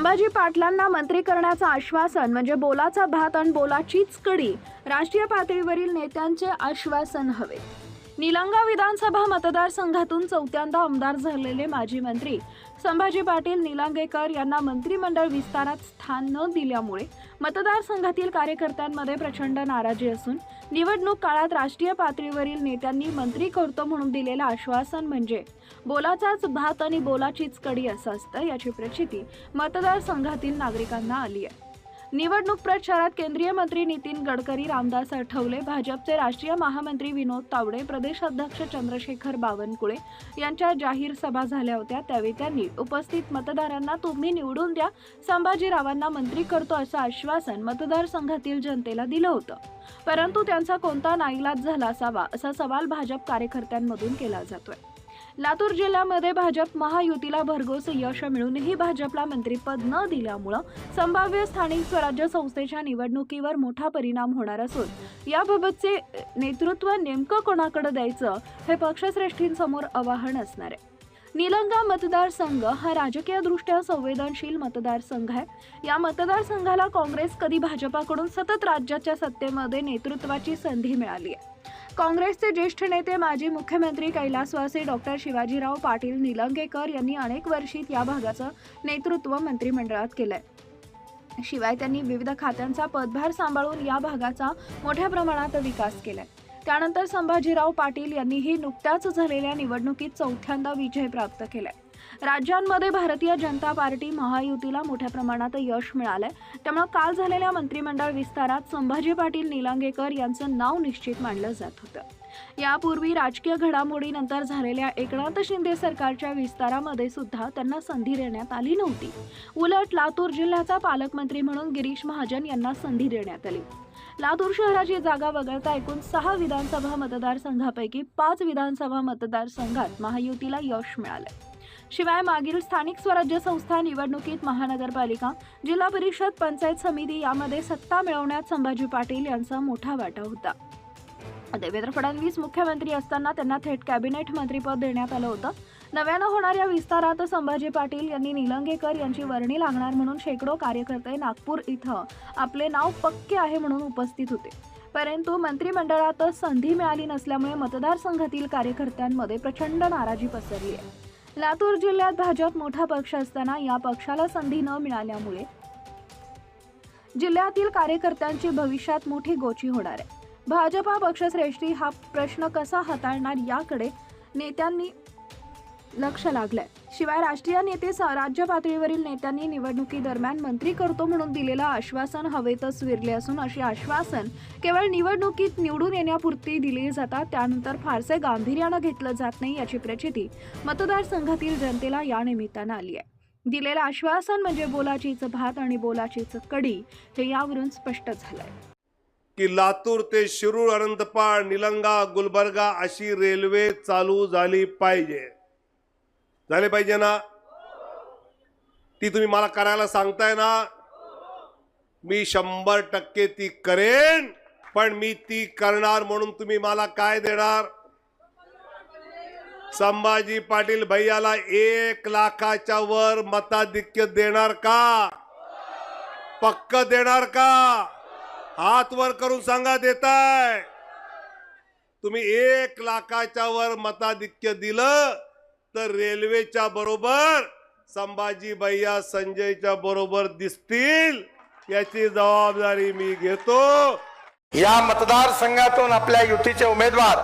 संभाजी पाटलांना मंत्री करण्याचं आश्वासन म्हणजे बोलाचा भात आणि बोलाचीच कडी राष्ट्रीय पातळीवरील नेत्यांचे आश्वासन हवे. निलंगा विधानसभा मतदारसंघातून चौथ्यांदा आमदार झालेले माजी मंत्री संभाजी पाटील निलंगेकर यांना मंत्रिमंडळ विस्तारात स्थान न दिल्यामुळे मतदारसंघातील कार्यकर्त्यांमध्ये प्रचंड नाराजी असून निवडणूक काळात राष्ट्रीय पातळीवरील नेत्यांनी मंत्री करतो म्हणून दिलेलं आश्वासन म्हणजे बोलाचाच भात आणि बोलाचीच कडी असं असतं याची प्रचिती मतदारसंघातील नागरिकांना आली आहे. निवडणूक प्रचारात केंद्रीय मंत्री नितीन गडकरी रामदास आठवले भाजपचे राष्ट्रीय महामंत्री विनोद तावडे प्रदेशाध्यक्ष चंद्रशेखर बावनकुळे यांच्या जाहीर सभा झाल्या होत्या. त्यावेळी त्यांनी उपस्थित मतदारांना तुम्ही निवडून द्या. संभाजीरावांना मंत्री करतो असं आश्वासन मतदारसंघातील जनतेला दिलं होतं. परंतु त्यांचा कोणता नाईलाज झाला असावा असा सवाल भाजप कार्यकर्त्यांमधून केला जातोय. लातूर जिल्ह्यामध्ये भाजप महायुतीला भरघोस यश मिळूनही भाजपला मंत्रीपद न दिल्यामुळं संभाव्य स्थानिक स्वराज्य संस्थेच्या निवडणुकीवर मोठा परिणाम होणार असून याबाबतचे नेतृत्व नेमकं कोणाकडे द्यायचं हे पक्षश्रेष्ठींसमोर आवाहन असणार आहे. निलंगा मतदारसंघ हा राजकीयदृष्ट्या संवेदनशील मतदारसंघ आहे. या मतदारसंघाला काँग्रेस कधी भाजपाकडून सतत राज्याच्या सत्तेमध्ये नेतृत्वाची संधी मिळाली आहे. काँग्रेसचे ज्येष्ठ नेते माजी मुख्यमंत्री कैलासवासी डॉक्टर शिवाजीराव पाटील निलंगेकर यांनी अनेक वर्षीत या भागाचं नेतृत्व मंत्रिमंडळात केलंय. शिवाय त्यांनी विविध खात्यांचा पदभार सांभाळून या भागाचा मोठ्या प्रमाणात विकास केलाय. त्यानंतर संभाजीराव पाटील यांनीही नुकत्याच झालेल्या निवडणुकीत चौथ्यांदा विजय प्राप्त केलाय. राज्यांमध्ये भारतीय जनता पार्टी महायुतीला मोठ्या प्रमाणात यश मिळालंय. त्यामुळे काल झालेल्या मंत्रिमंडळ विस्तारात संभाजी पाटील निलंगेकर यांचं नाव निश्चित मानलं जात होतं. यापूर्वी राजकीय घडामोडीनंतर झालेल्या एकनाथ शिंदे सरकारच्या विस्तारामध्ये सुद्धा त्यांना संधी देण्यात आली नव्हती. उलट लातूर जिल्ह्याचा पालकमंत्री म्हणून गिरीश महाजन यांना संधी देण्यात आली. लातूर शहराची जागा वगळता एकूण सहा विधानसभा मतदारसंघापैकी पाच विधानसभा मतदारसंघात महायुतीला यश मिळालं शिवाय मागील स्थानिक स्वराज्य संस्था निवडणुकीत महानगरपालिका जिल्हा परिषद पंचायत समिती यामध्ये सत्ता मिळवण्यात संभाजी पाटील यांचा मोठा वाटा होता. देवेंद्र फडणवीस मुख्यमंत्री असताना त्यांना थेट कॅबिनेट मंत्रीपद देण्यात आलं होतं. नव्यानं होणाऱ्या विस्तारात संभाजी पाटील यांनी निलंगेकर यांची वर्णी लागणार म्हणून शेकडो कार्यकर्ते नागपूर इथं आपले नाव पक्के आहे म्हणून उपस्थित होते. परंतु मंत्रिमंडळात संधी मिळाली नसल्यामुळे मतदारसंघातील कार्यकर्त्यांमध्ये प्रचंड नाराजी पसरली आहे. लातूर जिल्ह्यात भाजप मोठा पक्ष असताना या पक्षाला संधी न मिळाल्यामुळे जिल्ह्यातील कार्यकर्त्यांची भविष्यात मोठी गोची होणार आहे. भाजपा पक्षश्रेष्ठी हा प्रश्न कसा हाताळणार याकडे नेत्यांनी लक्ष लागलंय. शिवाय राष्ट्रीय नेते स- राज्य पातळीवरील नेत्यांनी निवडणुकीदरम्यान मंत्री करतो म्हणून दिलेलं आश्वासन हवेतच विरले असून अशी आश्वासन केवळ निवडणुकीत निवडून येण्यापुरती दिली जातात. त्यानंतर फारसे गांभीर्यानं घेतलं जात नाही याची प्रचिती मतदारसंघातील जनतेला या निमित्तानं आली आहे. दिलेलं आश्वासन म्हणजे बोलाचीच भात आणि बोलाचीच कडी हे यावरून स्पष्ट झालंय. की लातूर ते शिरूर अनंतपाळ निलंगा गुलबर्गा अशी रेल्वे चालू झाली पाहिजे. झाले पाहिजे ना? ती तुम्ही मला करायला सांगताय ना? मी शंभर टक्के ती करेन पण मी ती करणार म्हणून तुम्ही मला काय देणार? संभाजी पाटील भैयाला एक लाखाच्या वर मताधिक्य देणार का? पक्क देणार का? हात वर करून सांगा देताय. तुम्ही एक लाखाच्या वर मताधिक्य दिलं तर रेल्वेच्या बरोबर संभाजी भैया संजयच्या बरोबर दिसतील याची जबाबदारी मी घेतो. या मतदारसंघातून आपल्या युतीचे उमेदवार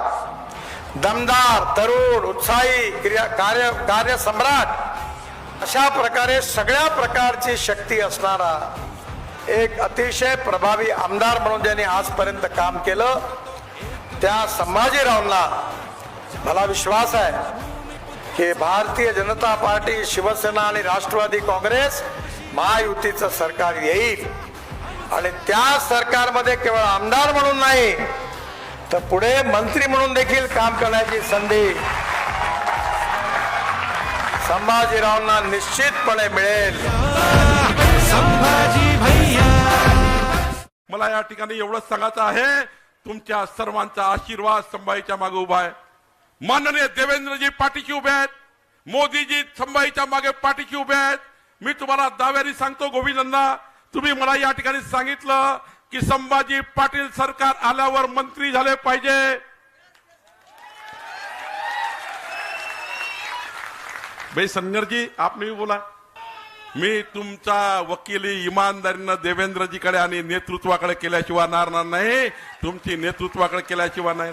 दमदार तरुण उत्साही क्रिया कार्य कार्यसम्राट अशा प्रकारे सगळ्या प्रकारची शक्ती असणारा एक अतिशय प्रभावी आमदार म्हणून ज्यांनी आजपर्यंत काम केलं त्या संभाजीरावांना मला विश्वास आहे की भारतीय जनता पार्टी शिवसेना आणि राष्ट्रवादी काँग्रेस महायुतीचं सरकार येईल. आणि त्या सरकारमध्ये केवळ आमदार म्हणून नाही तर पुढे मंत्री म्हणून देखील काम करण्याची संधी संभाजीरावांना निश्चितपणे मिळेल. मला या ठिकाणी एवढंच सांगायचं आहे. तुमच्या सर्वांचा आशीर्वाद संभाजीच्या मागे उभा आहे. माननीय देवेंद्रजी पाठीशी उभे आहेत. मोदीजी संभाईच्या मागे पाठीशी उभे आहेत. मी तुम्हाला दाव्याने सांगतो गोविंदांना तुम्ही मला या ठिकाणी सांगितलं की संभाजी पाटील सरकार आल्यावर मंत्री झाले पाहिजे. भाई सन्नर आपणही बोला. मी तुमचा वकिली इमानदारीनं देवेंद्रजीकडे आणि नेतृत्वाकडे केल्याशिवाय नारणार नाही. तुमची नेतृत्वाकडे केल्याशिवाय नाही.